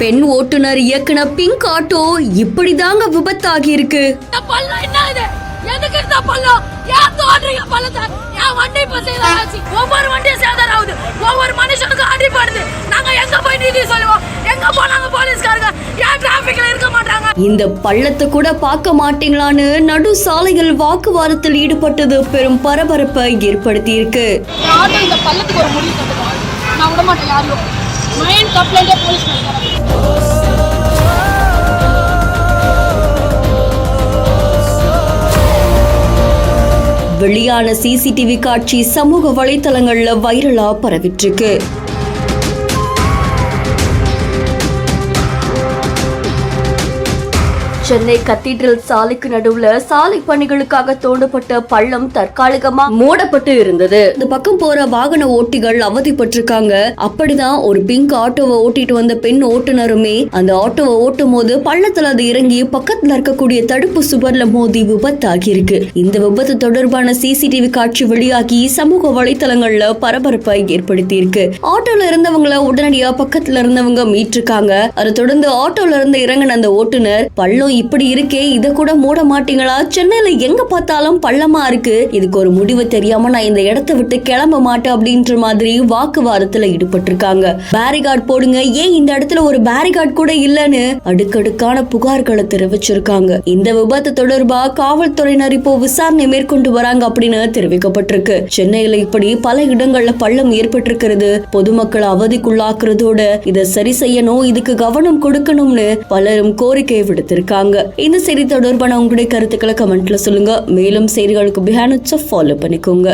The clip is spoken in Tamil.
பெண் ஓட்டுநர் இயக்குன பிங்க் ஆட்டோ இப்படிதாங்க விபத்தாகி இருக்கு ஒவ்வொரு வண்டியும் சேதாரம் ஆகுது ஒவ்வொரு மனுஷனுக்கும் அடிபடுது. நாங்க எங்க போய் நீதி சொல்லுவோம்? எங்க போனாங்க போலீஸ்காரங்க? ஏன் டிராபிக்ல இருக்க மாட்டாங்க? இந்த பள்ளத்தை கூட பார்க்க மாட்டீங்களான்னு நடு சாலையில் வாக்குவாதத்தில் ஈடுபட்டது பெரும் பரபரப்பை ஏற்படுத்தி இருக்கு இந்த பள்ளத்துக்கு ஒரு முடிவு நான் விட மாட்டேன் யாரையும். மைண்ட் கம்ப்ளைண்டே போலீஸ் வெளியான சிசிடிவி காட்சி சமூக வலைத்தளங்கள்ல வைரலா பரவிட்டிருக்கு சென்னை கத்தீட்ரல் சாலைக்கு நடுவுல சாலை பணிகளுக்காக தோண்டப்பட்ட பள்ளம் தற்காலிகமா மூடப்பட்டு இருந்தது. இந்த பக்கம் போற வாகன ஓட்டிகள் அவதிப்பட்டிருக்காங்க. அப்படிதான் ஒரு பிங்க் ஆட்டோவை ஓட்டிட்டு வந்த பெண் ஓட்டுநருமே அந்த ஆட்டோவை ஓட்டும் போது பள்ளத்துல அது இறங்கி பக்கத்துல இருக்கக்கூடிய தடுப்பு சுவர்ல மோதி விபத்தாகி இருக்கு இந்த விபத்து தொடர்பான சிசிடிவி காட்சி வெளியாகி சமூக வலைத்தளங்கள்ல பரபரப்பை ஏற்படுத்தி இருக்கு ஆட்டோல இருந்தவங்கள உடனடியா பக்கத்துல இருந்தவங்க மீட்டிருக்காங்க அதை தொடர்ந்து ஆட்டோல இருந்து இறங்கின அந்த ஓட்டுநர் பள்ளம் இப்படி இருக்கே இத கூட மூட மாட்டீங்களா? சென்னையில எங்க பார்த்தாலும் பள்ளமா இருக்கு. இதுக்கு ஒரு முடிவு தெரியாம நான் இந்த இடத்தை விட்டு கிளம்ப மாட்டேன் அப்படின்ற மாதிரி வாக்குவாதத்துல ஈடுபட்டிருக்காங்க. பேரிகார்ட் போடுங்க. ஏன் இந்த இடத்துல ஒரு பேரிகார்ட் கூட இல்லன்னு அடுக்கடுக்கான புகார்களை தெரிவிச்சிருக்காங்க. இந்த விபத்து தொடர்பா காவல்துறையினர் இப்போ விசாரணை மேற்கொண்டு வராங்க அப்படின்னு தெரிவிக்கப்பட்டிருக்கு. சென்னையில இப்படி பல இடங்கள்ல பள்ளம் ஏற்பட்டிருக்கிறது. பொதுமக்களை அவதிக்குள்ளாக்குறதோட இதை சரி செய்யணும் இதுக்கு கவனம் கொடுக்கணும்னு பலரும் கோரிக்கை விடுத்திருக்காங்க. இந்த செய்தி தொடர்பான உங்களுடைய கருத்துக்களை கமெண்ட்ல சொல்லுங்க. மேலும் செய்திகளுக்கு பிஹானுச்ச ஃபாலோ பண்ணிக்கோங்க.